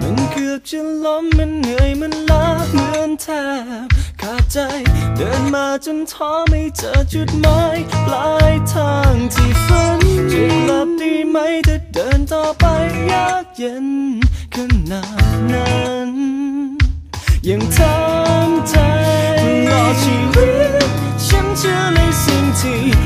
มันเกือบจะล้มมันเหนื่อยมันล้าเหมือนแทบขาดใจเดินมาจนท้อไม่เจอจุดหมายปลายทางที่ฝันจะหลับดีไหมถ้าเดินต่อไปยากเย็นขนาดนั้นยังทำใจรอชีวิตฉันเชื่อในสิ่งที่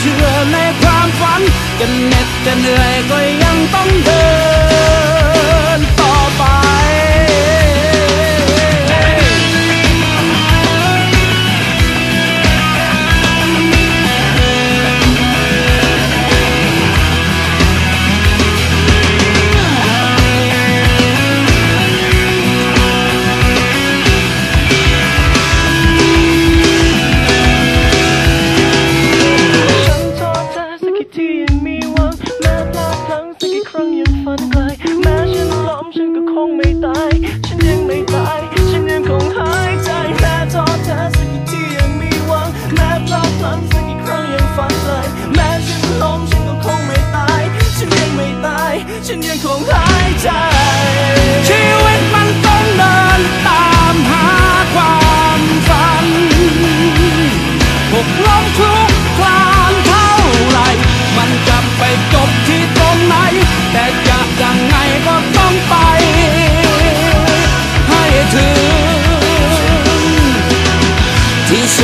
เชื่อในความฝันจะเหน็ดจะเหนื่อยก็ยังต้องเดิน ยังฝันไกลแม้ฉันล้มฉันก็คงไม่ตาย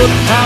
ที่